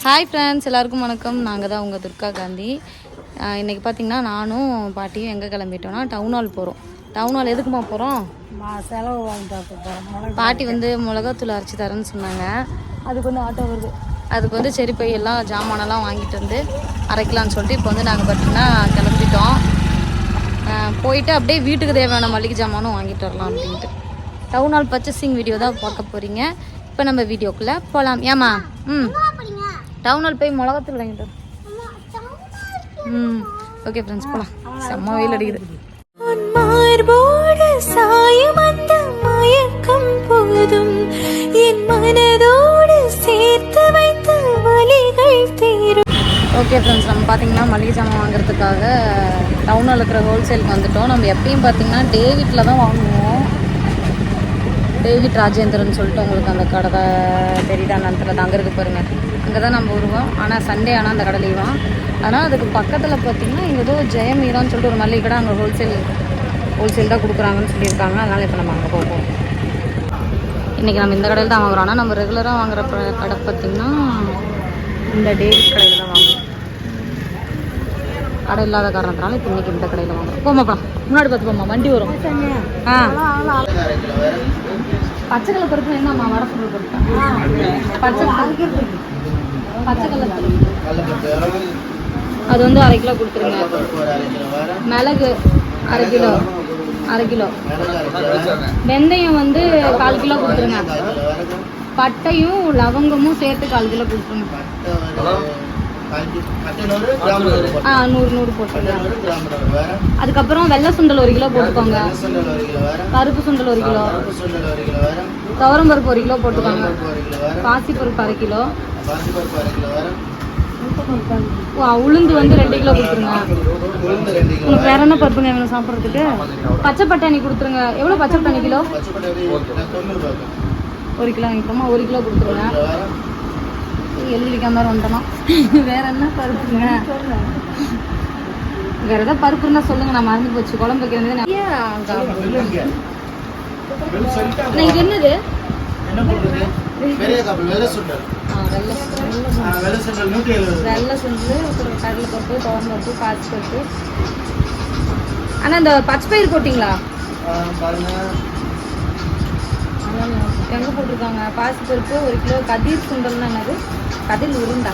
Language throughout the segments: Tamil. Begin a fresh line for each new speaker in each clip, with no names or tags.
ஹாய் ஃப்ரெண்ட்ஸ் எல்லாருக்கும் வணக்கம். நாங்கள் தான் உங்கள் துர்கா காந்தி. ஆஹ் இன்னைக்கு பார்த்தீங்கன்னா நானும் பாட்டியும் எங்கே கிளம்பிட்டோம்னா டவுன் ஹால் போகிறோம் டவுன் ஹால் எதுக்குமா போகிறோம்
செலவு வாங்கிட்டு போகிறோம்
பாட்டி வந்து மிளகாத்தூள் அரைச்சி தரேன்னு சொன்னாங்க. அதுக்கு வந்து ஆட்டோ வருது. அதுக்கு வந்து சரி போய் எல்லாம் ஜாமானெல்லாம் வாங்கிட்டு வந்து அரைக்கலாம்னு சொல்லிட்டு இப்போ வந்து நாங்கள் பார்த்தீங்கன்னா கிளம்பிட்டோம். போயிட்டு அப்படியே வீட்டுக்கு தேவையான மளிகை ஜாமானும் வாங்கிட்டு வரலாம் அப்படின்ட்டு. டவுன் ஹால் பர்ச்சேசிங் வீடியோ தான் பார்க்க போகிறீங்க இப்போ நம்ம வீடியோக்குள்ளே போகலாம் ஏமா ம். டவுன் ஹால் போய் மிளகாத்தூள் வாங்கிட்டு ம். ஓகே ஃப்ரெண்ட்ஸ் போகலாம் செம்ம வெயில் அடிக்குது.
மார்போடு சாயும் அந்த மயக்கம் போதும். என் மனதோடு சேர்த்து வைத்த வலிகள் தீரும்.
ஓகே ஃப்ரெண்ட்ஸ் நம்ம பார்த்தீங்கன்னா மளிகை ஜாமான் வாங்குறதுக்காக டவுனில் இருக்கிற ஹோல்சேலுக்கு வந்துட்டோம். நம்ம எப்பயும் பார்த்தீங்கன்னா டேவிட்டில் தான் வாங்குவோம். டேவிட் ராஜேந்திரன் சொல்லிட்டு உங்களுக்கு அந்த கடை தெரியுதா? அந்த அங்கே இருக்கு பாருங்க. அங்கே தான் நம்ம வருவோம். ஆனால் சண்டே ஆனால் அந்த கடை லீவாம் ஆனால் அதுக்கு பக்கத்தில் பார்த்தீங்கன்னா இங்கே ஏதோ ஜெயமீரான்னு சொல்லிட்டு ஒரு மளிகை கடை அங்கே ஹோல்சேல் ஹோல்சேல் தான் கொடுக்குறாங்கன்னு சொல்லியிருக்காங்க. அதனால் இப்போ நம்ம அங்கே போவோம். இன்றைக்கி நம்ம இந்த கடையில் தான் வாங்குறோம். ஆனால் நம்ம ரெகுலராக வாங்குற கடை பார்த்திங்கன்னா இந்த டேவிட் கடையில் தான் வாங்குவோம் கடை இல்லாத காரணத்தினால இப்போ இன்றைக்கி இந்த கடையில் வாங்குறோம். போமா போகலாம் முன்னாடி பார்த்து போமா வண்டி வரும். ஆ. பச்சை கலர் பருப்பு என்னம்மா? வர சொல்ற பருப்பு பச்சை பச்சை கலர் அது வந்து அரை கிலோ கொடுத்துருங்க. மிளகு அரை கிலோ. அரை கிலோ. வெந்தயம் வந்து கால் கிலோ கொடுத்துருங்க. பட்டையும் லவங்கமும் சேர்த்து கால் கிலோ கொடுத்துருங்க. ஆ நூறு நூறு போட்டுருங்க. அதுக்கப்புறம் வெள்ளை சுண்டல் ஒரு கிலோ போட்டுக்கோங்க. கருப்பு சுண்டல் ஒரு கிலோ. துவரம் பருப்பு ஒரு கிலோ போட்டுக்கோங்க. பாசி பருப்பு அரை கிலோ. ஓ, உளுந்து வந்து ரெண்டு கிலோ கொடுத்துருங்க. உங்களுக்கு வேற என்ன பருப்புங்க வேணும் சாப்பிட்றதுக்கு? பச்சை பட்டாணி கொடுத்துருங்க. எவ்வளோ பச்சை பட்டாணி கிலோ? ஒரு கிலோ வாங்கிக்கோமா. ஒரு கிலோ கொடுத்துருங்க. எழுதிக்காம மாதிரி வந்துட்டோம்? வேற என்ன பருப்புங்க? வேற ஏதாவது பருப்புன்னா சொல்லுங்க. நான் மறந்து போச்சு. குழம்பு வைக்கிறது நிறைய இது என்னது? ஆ, வெள்ளை வெள்ளை சுண்டு அப்புறம் கடலை பருப்பு துவரம் பருப்பு பாசி பருப்பு அண்ணா இந்த பச்சை பயிர் போட்டிங்களா எங்க போட்டிருக்காங்க? பாசி பருப்பு ஒரு கிலோ கதிர் சுண்டல்னா என்னது? கதிர் உருண்டா.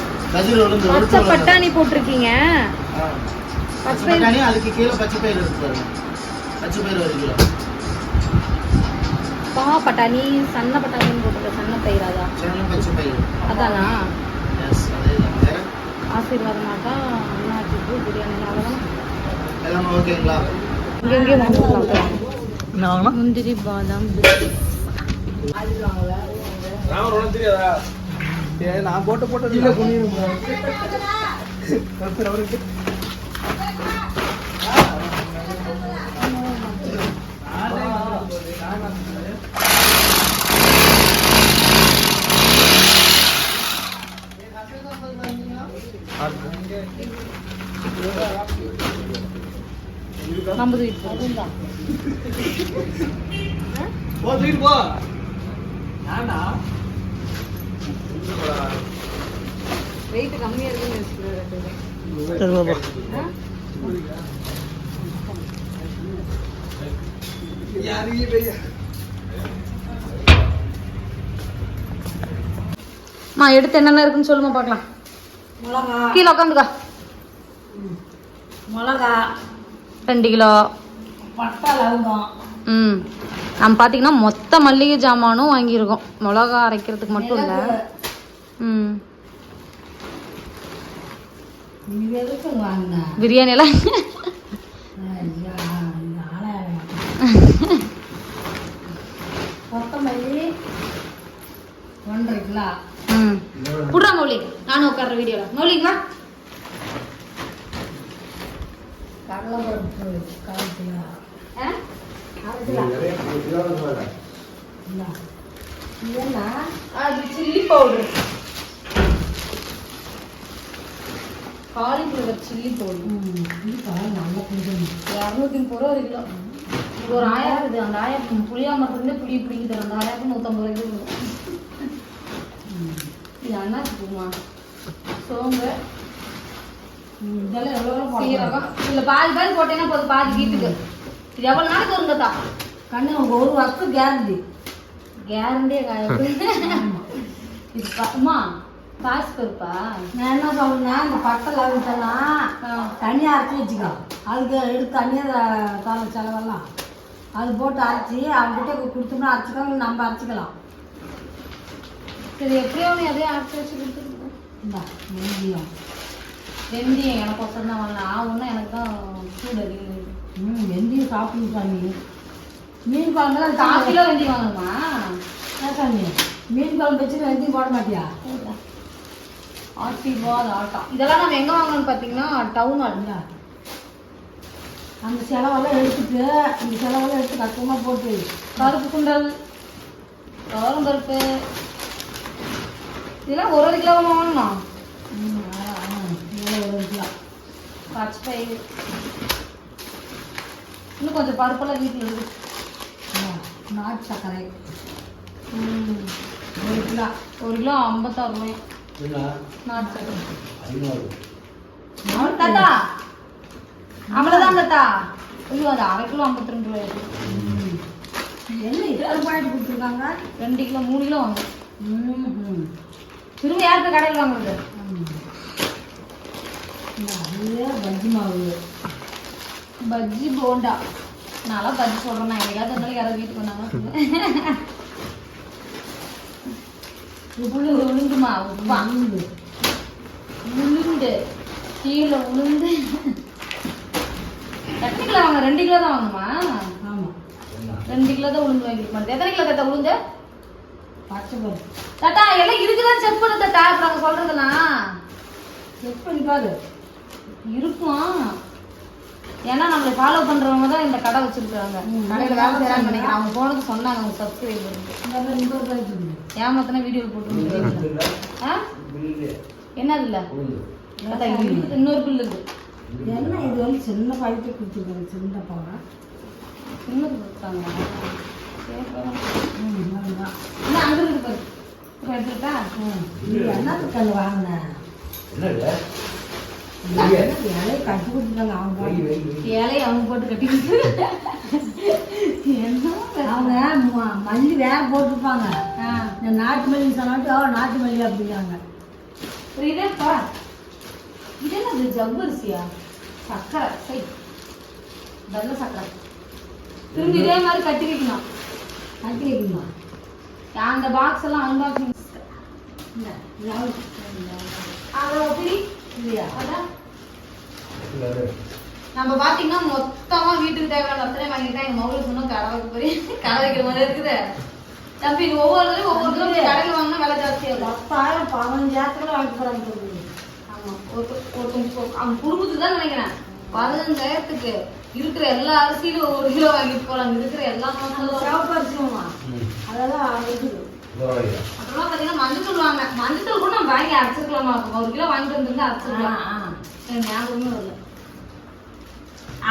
பச்சை பட்டாணி போட்டிருக்கீங்க. பச்சை பயிர்
அதுக்கு கீழே பச்சை பயிர் இருக்கு பாருங்க. பச்சை பயிர் ஒரு கிலோ.
பா பட்டாணி சன்ன பட்டாணின்னு போட்டிருக்க சன்ன
பயிர்
அதானா?
வேற?
ஆசீர்வாதம் மாட்டா அண்ணாச்சிக்கு பிரியாணி அவ்வளோதான்
ஓகேங்களா?
இங்கே வாங்கிக்கலாம் முந்திரி பாதாம்
நான் போட்டு போட்டு இல்லை.
நம்ம தூக்கிட்டு
போ தூக்கிட்டு போ. ஏன்டா?
வெயிட் கம்மியாக இருக்குன்னு மா எடுத்து என்னென்ன இருக்குன்னு சொல்லுமா பார்க்கலாம்.
மிளகா.
கீழே உட்காந்துக்கா
மிளகா.
ரெண்டு கிலோ. ம். நம்ம பார்த்தீங்கன்னா மொத்த மல்லிகை ஜாமானும் வாங்கியிருக்கோம். மிளகா அரைக்கிறதுக்கு மட்டும் இல்லை. ம். பிரியாணியெல்லாம் புட்றா மௌலி. நானும் உட்கார்ற வீடியோவில் மௌலிங்களா
கடலைப்பருப்பு கால் கிலோ அரை
அது chilli powder. Cauliflower chilli powder
ம், இது நல்ல கொஞ்சம்
இரநூத்தி முப்பது ரூபா ஒரு கிலோ இது ஒரு ஆயிரம் இருக்குது அந்த ஆயிரம் புளியாமரத்துலேருந்து புளி பிடிங்கி தரும் அந்த ஆயிரத்து நூற்றம்பது ரூபாய்க்கு கொடுக்கும் இது அண்ணாச்சி பூமா சோம்பு.
இதெல்லாம் எவ்வளோ
சீரகம் இல்ல பாதி பாதி போட்டேன்னா போதும் பாதி வீட்டுக்கு. இது எவ்வளவு நாளைக்கு வருங்கத்தா
கண்ணு ஒரு வருஷம் கேரண்டி
கேரண்டியே இது அம்மா காசு பருப்பா?
நான் என்ன சொல்றேன்னா இந்த பட்டை. தனியாக அரைச்சி வச்சுக்கோ. அதுக்கு எடுத்து தனியாக தர செலவெல்லாம். அது போட்டு அரைச்சி அவங்ககிட்ட கொடுத்தோம்னா அரைச்சிக்கோ நம்ம அரைச்சிக்கலாம்.
சரி எப்படியோ அதே அரைச்சி வச்சு கொடுத்துருக்கோம்
இந்தா வெந்தயம்
எனக்கு ஒசரம் தான் வரல ஆ ஒன்றும் எனக்கு தான் சூடு அதிகம்
ம் வெந்தயம் சாப்பிட்டு சாமி. மீன் குழம்புலாம்
கால் கிலோ வெந்தயம் வாங்கணுமா?
சாமி? மீன் குழம்பு வச்சுட்டு வெந்தயம் போட மாட்டியா?
ஆட்டி பால் ஆட்டா. இதெல்லாம் நம்ம எங்க வாங்கணும்னு பார்த்தீங்கன்னா டவுன்
இல்ல. அந்த செலவெல்லாம் எடுத்துட்டு இந்த செலவெல்லாம் எடுத்து கஷ்டமாக போட்டு. வை.
பருப்பு குண்டல் துவரம் பருப்பு. இதெல்லாம் ஒரு ஒரு கிலோ வாங்கணும்?
கிலோ
பச்சை இன்னும் கொஞ்சம் பருப்பெல்லாம் வீட்டில் இருக்கு
ஆ, நாட்டு சர்க்கரை. ஒரு கிலோ
ஒரு கிலோ ஐம்பத்தாறு ரூபாய் நாட்டு
நாட்டு
தாத்தா. அவ்வளோதான் தாத்தா. ஐயோ அது அரை கிலோ ஐம்பத்தி ரெண்டு ரூபாய்.
என்ன இத்தனை பாயிண்ட் கொடுத்துருக்காங்க?
ரெண்டு கிலோ மூணு கிலோ வாங்க திரும்ப யாருக்கு கடையில் வாங்குறது.
நிறைய பஜ்ஜி மாவு.
பஜ்ஜி போண்டா. நான்லாம் பஜ்ஜி சொல்கிறேன் நான் எங்கேயாவது இருந்தாலும் யாராவது வீட்டுக்கு வந்தாங்கன்னா உளுந்து உளுந்துமா
உளுந்து.
உளுந்து. கீழே உளுந்து. எத்தனை கிலோ வாங்க. ரெண்டு கிலோ தான் வாங்குமா
ஆமாம்
ரெண்டு கிலோ தான் உளுந்து மாட்டேன் எத்தனை கிலோ தாத்தா உளுந்து?
பச்சை பருப்பு.
தாத்தா எல்லாம் இருக்குதான் செக் பண்ணு தாத்தா. இப்போ நாங்கள் சொல்கிறதெல்லாம்
செக் பண்ணி பாரு
இருக்கும். ஏன்னா நம்மளை ஃபாலோ பண்றவங்க தான் இந்த கடை வச்சிருக்காங்க. கடையில வேலை நினைக்கிறேன். அவங்க போனது சொன்னாங்க அவங்க சப்ஸ்கிரைபர். ஏமாத்தின வீடியோ போட்டு ஆ? என்னது இல்ல இன்னொரு பில் இருக்கு
என்ன இது வந்து சின்ன பாக்கெட்டு கொடுத்துருக்காங்க சின்ன பழம்
இன்னொரு கொடுத்தாங்க இன்னும் அங்க இருக்கு
என்னத்துக்கு அது வாங்கினேன் அவங்க மல்லி வேற போட்டிருப்பாங்க. நாட்டு மல்லி சொன்னாட்டு நாட்டு மல்லி அப்படிங்கிறாங்க.
புரியுதாப்பா இது என்னது ஜவ்வரிசியா? சக்கரை சை வெள்ளை சக்கரை திரும்பி இதே மாதிரி கட்டி வைக்கணும்
கட்டி வைக்கணுமா
அந்த பாக்ஸ் எல்லாம் அன்பாக்சிங் அதை ஒப்பி
இல்லையா?
நம்ம பாத்தீங்கன்னா மொத்தமா வீட்டுக்கு தேவையான அத்தனை வாங்கிட்டா எங்க மகளுக்கு சொன்னா கடை வைக்க போய் கடை வைக்கிற மாதிரி இருக்குது. தம்பி இது ஒவ்வொரு தடவை ஒவ்வொரு தடவை கடையில் வாங்கினா விலை ஜாஸ்தியா இருக்கும்.
பத்தாயிரம் பதினஞ்சாயிரத்துல வாங்கிட்டு போறாங்க.
ஆமா ஒரு ஒருத்தவங்க அவங்க குடும்பத்துக்கு தான் நினைக்கிறேன். பதினஞ்சாயிரத்துக்கு இருக்கிற எல்லா அரிசியிலும் ஒரு கிலோ வாங்கிட்டு போறாங்க. இருக்கிற எல்லா
அந்த
மசாலும்
சிவப்பு அரிசியுமா? அதெல்லாம் இருக்குது
அப்புறமா பாத்தீங்கன்னா மஞ்சள் வாங்க. மஞ்சள் கூட நம்ம வாங்கி அரைச்சிருக்கலாமா? இருக்கும் ஒரு கிலோ வாங்கிட்டு வந்திருந்தா அரைச்சிருக்கலாம். ஞாபகமே வரல.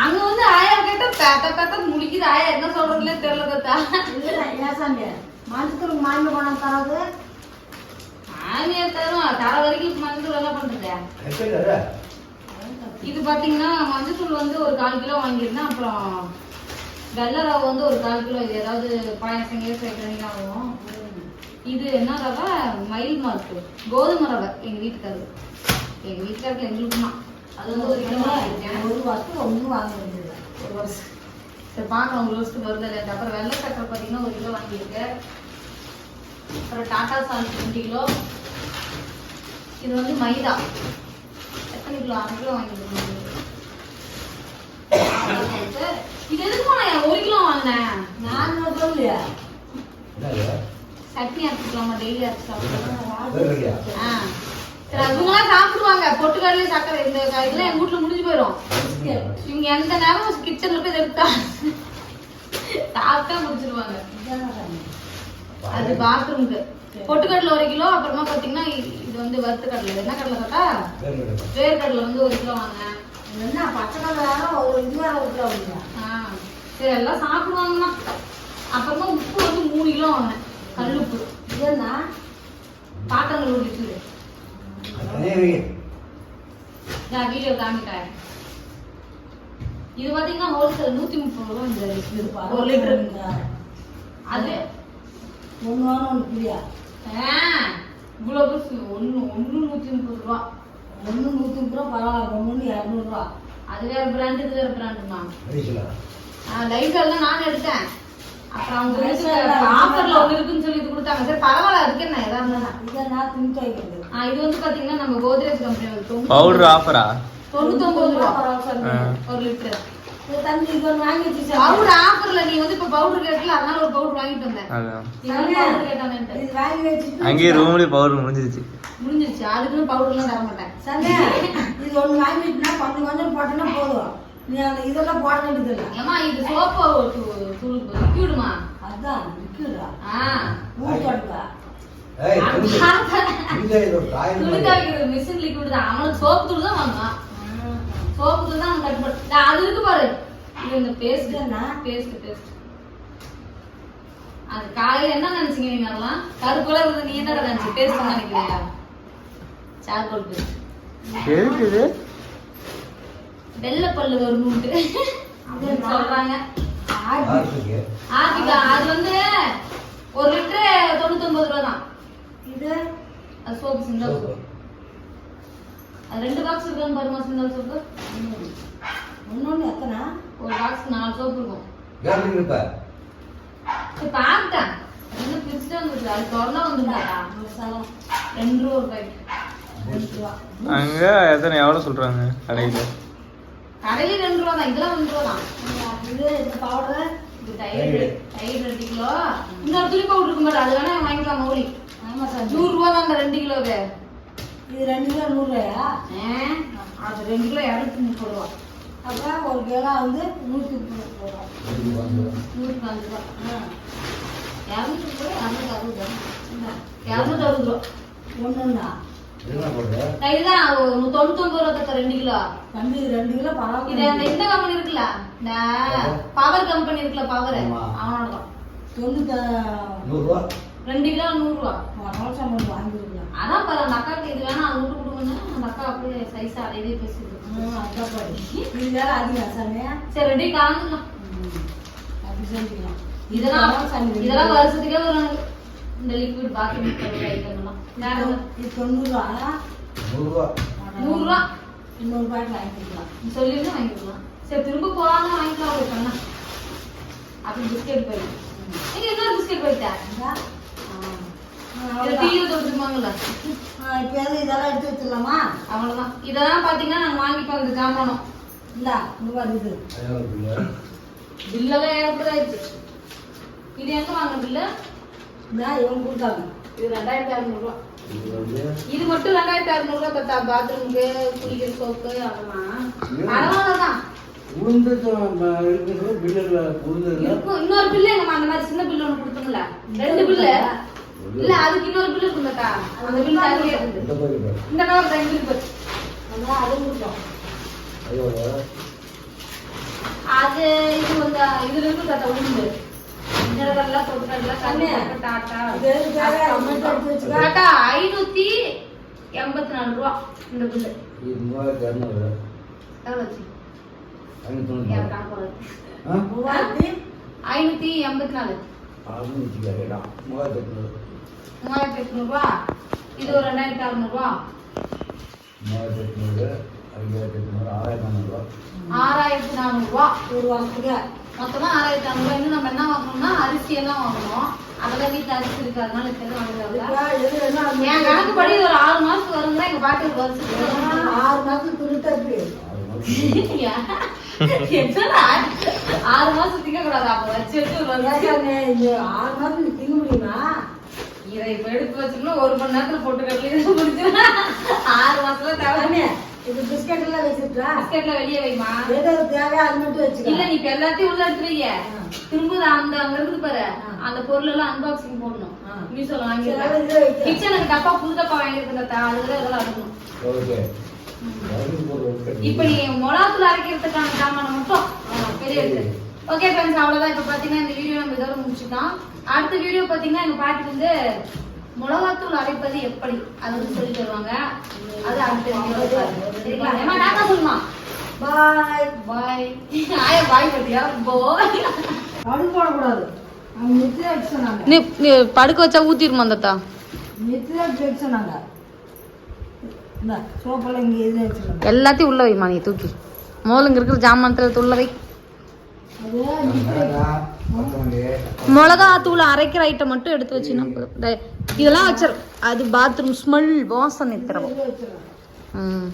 அங்க வந்து ஆயா கேட்டா தாத்தா தாத்தா முடிக்குது ஆயா என்ன சொல்றதுலே தெரியல தாத்தா.
இல்ல, சாமி மஞ்சத்தூள் மாமி கொண்டாந்து தராது.
மாமியா தரும் தர வரைக்கும் மஞ்சள் என்ன பண்றது? இது பாத்தீங்கன்னா மஞ்சத்தூள் வந்து ஒரு கால் கிலோ வாங்கியிருந்தேன் அப்புறம் வெள்ளை ரவை வந்து ஒரு கால் கிலோ. இது ஏதாவது பாயாசம் கேஸ் வைக்கிறீங்க ஆகும் இது என்ன ரவை மயில் மார்க்கு கோதுமை ரவை எங்க வீட்டுக்காரரு. எங்க வீட்டுக்காரருக்கு எங்களுக்குமா. அது வந்து ஒரு கிலோ
ஒரு வருஷம் ஒன்றும் வாங்க வேண்டியது
ஒரு வருஷம். சரி பார்க்கலாம் ஒரு வருஷத்துக்கு வருது இல்லை அப்புறம் வெள்ளை சக்கரை பார்த்தீங்கன்னா ஒரு கிலோ வாங்கியிருக்கேன் அப்புறம் டாடா சால்ட் ரெண்டு கிலோ. இது வந்து மைதா. எத்தனை கிலோ? அரை கிலோ வாங்கியிருக்கேன் இது எதுக்கு நான் ஒரு கிலோ வாங்கினேன்?
நான் சொல்லலையா.
சட்னி அரைச்சிக்கலாமா? டெய்லி அரைச்சிக்கலாம்? ஆ. சரி அதுங்களாம் சாப்பிடுவாங்க. பொட்டுக்கடலையும் சக்கரை இந்த இதெல்லாம் எங்க வீட்டுல முடிஞ்சு போயிடும் இவங்க எந்த நேரம் கிச்சன்ல போய் எடுத்தா சாப்பிட்டா முடிச்சிருவாங்க அது பாத்ரூம்க்கு பொட்டுக்கடலை ஒரு கிலோ அப்புறமா பாத்தீங்கன்னா இ- இது வந்து வறுத்த கடலை என்ன கடலை கேட்டா வேர்க்கடலை. வந்து ஒரு கிலோ வாங்கினேன்
என்ன பச்சை கலர் ஒரு இது வேற ஒரு கிலோ வாங்கியா
ஆ, சரி எல்லாம் சாப்பிடுவாங்கண்ணா அப்புறமா உப்பு வந்து மூணு கிலோ வாங்கினேன். கல்லுப்பு
இது என்ன
காட்டங்கள் ஒரு லிட்டரு.
அதே
நான் வீடியோ காமிக்கிறேன். இது பாத்தீங்கன்னா ஹோல்சேல் நூத்தி முப்பது ரூபா இந்த இது ஒரு லிட்டர். அது
ஒன்று வாங்க ஒன்று ஃப்ரீயா
ஆ, இவ்வளவு பெருசு ஒண்ணு ஒண்ணு நூத்தி முப்பது ரூபா.
ஒன்று நூற்றி முப்பது ரூபா பரவாயில்ல. ஒன்று இரநூறுவா
அது வேற பிராண்ட் இது வேற பிராண்டுமா லைட் எல்லாம் நான் எடுத்தேன். அப்புறம் அவங்க ஆஃபர்ல ஒண்ணு இருக்குன்னு சொல்லி இது கொடுத்தாங்க. சரி பரவாயில்ல அதுக்கு என்ன? எதா இருந்தாலும்
இதை நான் துணி துவைக்கிறது
ஆ, இது வந்து பாத்தீங்கன்னா நம்ம கோத்ரேஜ் கம்பெனி
பவுடர் ஆஃபரா
தொண்ணூத்தொன்பது ரூபா. ஒரு லிட்டர் பவுடர் ஆஃபர்ல நீ வந்து இப்ப பவுடர் கேட்கல அதனால ஒரு பவுடர் வாங்கிட்டு வந்தேன்.
அங்கேயே ரூம்லயே பவுடர் முடிஞ்சிருச்சு.
முடிஞ்சிருச்சு. அதுக்குன்னு பவுடர்லாம் தர மாட்டேன்
சண்டே இது ஒன்று வாங்கிட்டுனா கொஞ்சம் கொஞ்சம் போட்டோன்னா போதும். நீ அந்த இதெல்லாம் போட வேண்டியது இல்லை
ஏமா இது சோப்பு தூள் லிக்விடுமா
அதுதான் விற்குதா
ஆ. துணி துவைக்கிறது மிஷின் லிக்விட் தான். அவனுக்கு சோப்பு தூள் தான் வாங்குவான். சோப்பு தூள் தான் அவன் கட்டுப்பட்டு டா, அது இருக்கு பாரு. இது இந்த பேஸ்ட்
என்ன?
பேஸ்ட் பேஸ்ட் அது காலையில என்ன நினைச்சீங்க நீங்க அதெல்லாம்? கருப்புல இருந்து நீ என்ன நினைச்சு? பேஸ்ட் நினைக்கிறியா? சார்கோல் பேஸ்ட்
எதுக்கு
வெள்ளை பல்லு அப்படின்னு சொல்றாங்க. ஆர்பிகா அது வந்து ஒரு லிட்டரு தொண்ணூத்தொன்பது ரூபா தான்.
இது?
அது சோப்பு சிந்தல் அது ரெண்டு பாக்ஸ் இருக்கான்னு பாருமா சிந்தல் சோப்பு.
ஒன்னொன்று எத்தனை?
ஒரு பாக்ஸ் நாலு சோப்பு இருக்கும். சரி, பார்த்தேன் ரெண்டு பிரிச்சுட்டு வந்துருக்கு அது கொரோனா வந்துருந்தாடா ரெண்டு ரூபா ஒரு பாக்கெட்
அங்க எத்தனை எவ்வளவு சொல்றாங்க கடையில?
கடையில ரெண்டு ரூபா தான் இதெல்லாம் ரெண்டு ரூபா தான்
இது இந்த பவுடர்
இது தயிர். தயிர். ரெண்டு கிலோ. இன்னொரு துணி பவுடர் இருக்கும் பாரு அது வேணா வாங்கிக்கலாம் மௌலி.
ஆமாம் சார்.
நூறு ரூபா தான் அந்த ரெண்டு கிலோவே.
இது ரெண்டு கிலோ நூறுரூவாயா
ஆ, அது ரெண்டு கிலோ இரநூத்தி முப்பது ரூபா.
அப்புறம் ஒரு கிலோ வந்து நூற்றி முப்பது ரூபா.
நூற்றி அஞ்சு ரூபா.
ஆ.
இரநூத்தி முப்பது இரநூத்தி அறுபது இரநூத்தி அறுபது ரூபா.
ஒன்றுண்ணா
இதுதான் தொண்ணூத்தொன்பது ரூபா தக்க ரெண்டு கிலோ.
இது ரெண்டு கிலோ
இது அந்த இந்த கம்பெனி இருக்குல்ல? இந்த பவர் கம்பெனி இருக்குல்ல பவர். அவனோட தான்
தொண்ணூத்தி
ரெண்டு கிலோ நூறு ரூபா
ரோசம் ஒன்று வாங்கிருக்கலாம்.
அதான் பாரு அந்த அக்காவுக்கு இது வேணா அது மட்டும் கொடுங்கன்னு அந்த அக்கா அப்படியே சைஸா அதையே பேசுது
அதான் பாரு. இது வேற அதிகம் சாமியா
சரி ரெண்டையும் கலந்துக்கலாம்.
அப்படி
இதெல்லாம் இதெல்லாம் வருஷத்துக்கே ஒரு இந்த லிக்விட் பாத்ரூம் ஐட்டம் எல்லாம் வேற என்ன?
இது தொண்ணூறுரூவா
நூறு ரூபா
இன்னொரு பாட்டில் வாங்கிக்கலாம்.
நீ சொல்லிருந்து வாங்கிக்கலாம். சரி திரும்ப போலாம்னு வாங்கிக்கலாம் ஒரு பண்ணா. அப்படி பிஸ்கெட் போயிட்டு நீங்க இன்னொரு பிஸ்கெட் போயிட்டா. இதை டீயில் தொட்டுமாங்கல்ல
ஆ, இப்போ இதெல்லாம் எடுத்து வச்சிடலாமா?
அவ்வளவுதான். இதெல்லாம் பாத்தீங்கன்னா நாங்க வாங்கிப்போம் இந்தா
இங்க பாரு இது
பில்லெல்லாம் ஏற்பட ஆயிடுச்சு இது எங்க வாங்க பில்லு?
இந்தா இவங்க கொடுத்தாங்க
இது ரெண்டாயிரத்தி அறுநூறுவா. இது மட்டும் ரெண்டாயிரத்தி அறுநூறுவா பத்தா பாத்ரூமுக்கு குளிக்கிற சோப்பு அதெல்லாம். பரவாயில்லதான். இருக்கும். இன்னொரு பில்லு எங்க அந்த மாதிரி சின்ன பில்லு ஒண்ணு கொடுத்தோம்ல. ரெண்டு பில்லு. இல்ல அதுக்கு இன்னொரு பில்லு இருக்கும் பத்தா அந்த பில்லு இருந்து இந்த கவர்
அதுவும் கொடுத்தோம்.
அது இது வந்து இதுல இருக்கு தாத்தா உளுந்து இதெல்லாம் தொட்டுக்கடலாம்
அண்ணே,
கண்ணு டாட்டா ஐநூத்தி எண்பத்தி நாலு ரூபா இந்த பில்லு.
மூவாயிரத்தி?
ஐநூத்தி எண்பத்தி நாலு. மூவாயிரத்தி எட்நூறு. ரூபா இது ஒரு ரெண்டாயிரத்தி அறுநூறு ரூபா. ஆறாயிரத்தி நானூறு ரூபா.
ஒரு வாரத்துக்கு.
மொத்தமா ஆறாயிரத்தி ரூபா இன்னும் நம்ம என்ன வாங்கணும்னா அரிசி எல்லாம் வாங்கணும். அதெல்லாம் வீட்டுல அரிசி இருக்கு அதனால இப்ப
அது
என் கணக்குப்படி இது ஒரு ஆறு மாசத்துக்கு வரும்னா எங்க பாட்டி ஒரு வருஷத்துக்கு.
ஆறு மாதத்துக்கு
என்னடா? ஆறு மாசம் திங்க கூடாது அப்ப வச்சு வச்சு ஒரு
ஆறு மாதத்துக்கு திங்க முடியுமா?
இதை இப்ப எடுத்து வச்சுக்கணும் ஒரு மணி நேரத்துல போட்டு கட்டல முடிச்சு ஆறு மாசத்துல தேவை
சாமி, இது பிஸ்கட் எல்லாம் வச்சுட்டா
பிஸ்கெட்ல வெளியே வைமா
எது தேவையோ அது மட்டும்
இல்ல
வச்சுக்கலாம்
நீ இப்ப எல்லாத்தையும் உள்ள எடுத்துருவீங்க திரும்ப அந்த அங்க இருக்குது பாரு. அந்த பொருள் எல்லாம் அன்பாக்சிங் போடணும்
இதை வைக்க.
கிச்சனுக்கு டப்பா புது டப்பா வாங்கியிருக்கேன் தா அதுல இதெல்லாம் அடுக்கணும் இப்ப நீ மொளாத்துல அரைக்கிறதுக்கான சாமான மட்டும் எடுத்து. ஓகே ஃப்ரெண்ட்ஸ் அவ்வளவுதான். இப்ப பாத்தீங்கன்னா இந்த வீடியோ நம்ம இதோட முடிச்சுட்டோம் அடுத்த வீடியோ பாத்தீங்கன்னா எங்க பாட்டி வந்து மிளகாத்தூள் அரைப்பது எப்படி? அது வந்து சொல்லி தருவாங்க. அது அடுத்த. சரிங்களா? ஏமா டாடா சொல்லுமா?
பாய்.
பாய். ஆயா பாய் பாய்
போடக்கூடாது.
நீ நீ படுக்க வச்சா ஊத்திருமா தத்தா எல்லாத்தையும் உள்ள வைமா நீ தூக்கி. மோலுங்க இருக்கிற ஜாமானத்துல உள்ள வை. மிளகா தூள் அரைக்கிற ஐட்டம் மட்டும் எடுத்து வச்சு நம்ம இதெல்லாம் வச்சிரு அது பாத்ரூம் ஸ்மெல் வாசனை தரவும். ம்.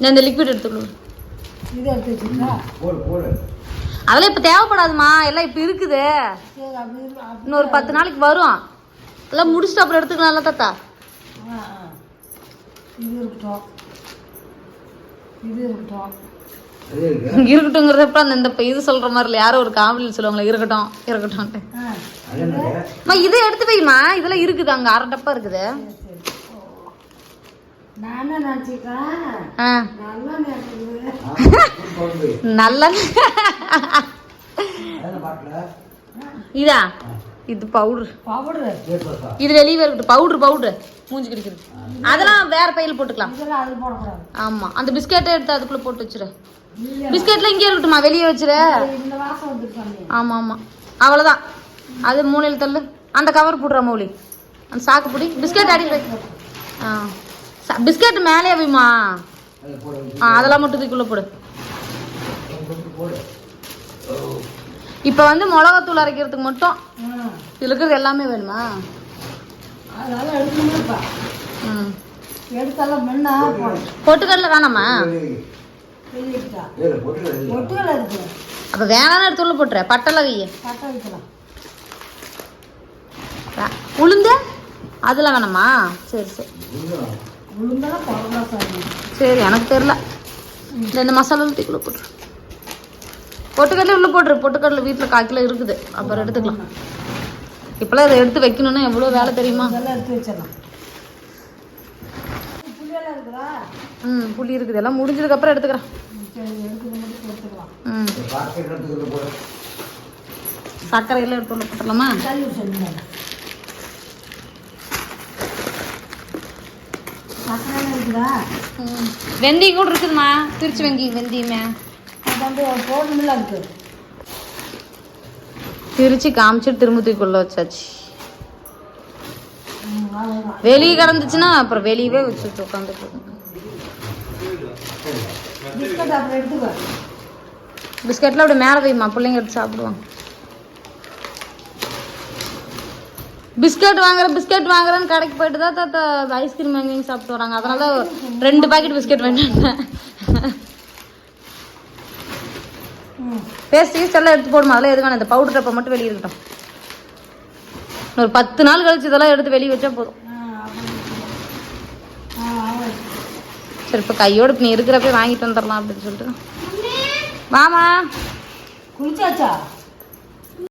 நான் இந்த லிக்விட் எடுத்துக்கணும் அதெல்லாம் இப்போ தேவைப்படாதுமா. எல்லாம் இப்போ இருக்குது. இன்னொரு பத்து நாளைக்கு வரும். எல்லாம் முடிச்சுட்டு அப்புறம் எடுத்துக்கலாம்ல தாத்தா?
இது இருக்கட்டும். இது இருக்கட்டும்.
இருக்கட்டுங்கிறதப்ப அந்த இது சொல்ற மாதிரி இல்லை யாரோ ஒரு காமெடியில் சொல்லுவாங்களே இருக்கட்டும் அம்மா இதை எடுத்து வைமா இதெல்லாம் இருக்குது அங்க. அரை டப்பா இருக்குது.
நல்லா
இதா? இது பவுடர்
பவுடரு
இது வெளியே இருக்கட்டும். பவுடர் பவுடர் மூஞ்சி கிடைக்கிறது அதெல்லாம் வேற பையில் போட்டுக்கலாம். ஆமா. அந்த பிஸ்கெட்டை எடுத்து அதுக்குள்ள போட்டு வச்சிரு.
இல்ல.
பிஸ்கெட்ல இங்கே இருக்கட்டுமா? வெளியே வச்சிரு.
இந்த வாசம் வந்துருக்காங்க
ஆமா ஆமா. அவ்வளவுதான் அது மூலையில் தள்ளு. அந்த கவர் போடுற மௌலி. அந்த சாக்கு பிடி. பிஸ்கெட் அடி ஆ. ச- பிஸ்கெட் மேலே வைமா ஆ அதெல்லாம் மட்டும் இதுக்குள்ள போடு. இப்போ வந்து மிளகாத்தூள் அரைக்கிறதுக்கு மட்டும் இதில் இருக்கிறது எல்லாமே வேணுமா? பொட்டுக்கடலை வேணாமா? அப்போ வேணாம்னு எடுத்து உள்ள போட்டுற பட்டலை வைய
கட்ட வைக்கலாம்.
வே- உளுந்து? அதெல்லாம் வேணாமா? சரி சரி.
சார்
சரி எனக்கு தெரில இந்த மசாலா தூக்கிக்குள்ள போட்டுரு. பொட்டுக்கடலை உள்ள போட்டுரு. பொட்டுக்கடலை வீட்டில் கால் கிலோ இருக்குது. அப்புறம் எடுத்துக்கலாம். இப்போலாம் இதை எடுத்து வைக்கணும்னா எவ்வளோ வேலை தெரியுமா?
இதெல்லாம் எடுத்து வச்சிடலாம்.
ம் புளி இருக்குது. எல்லாம் முடிஞ்சதுக்கப்புறம் எடுத்துக்கிறேன். ம். சர்க்கரை எல்லாம் எடுத்து உள்ள போட்டுடலாமா? வெந்தயம் கூட இருக்குதுமா திருச்சி வெந்தயம் வெந்தயமே.
வந்து போடணும்ல இருக்கு.
திருச்சி காமிச்சிட்டு திரும்ப தூக்கிக்குள்ள வச்சாச்சு.
ம், அவ்வளவுதான்.
வெளியே கிடந்துச்சுன்னா அப்புறம் வெளியவே வச்சுட்டு உட்காந்துட்டு பிஸ்கெட்லாம் அப்படி மேலே வைமா பிள்ளைங்க எடுத்து சாப்பிடுவாங்க. பிஸ்கட் வாங்குற பிஸ்கட் வாங்குறேன்னு கடைக்கு போயிட்டு தான் தாத்தா ஐஸ்கிரீம் வாங்கி சாப்பிட்டு வராங்க. அதனால தான் ரெண்டு பாக்கெட் பிஸ்கட் வேண்டாம் பேஸ்ட் கீஸ்ட் எல்லாம் எடுத்து போடுமா? அதெல்லாம் எது வேணாம் இந்த பவுடர் டப்பை மட்டும் வெளியே இருக்கட்டும். ஒரு பத்து நாள் கழிச்சு இதெல்லாம் எடுத்து வெளியே வச்சா போதும். சரி இப்போ கையோடு இப்போ நீ இருக்கிறப்ப வாங்கிட்டு வந்துடலாம் அப்படின்னு சொல்லிட்டு. வாமா.
குளிச்சாச்சா?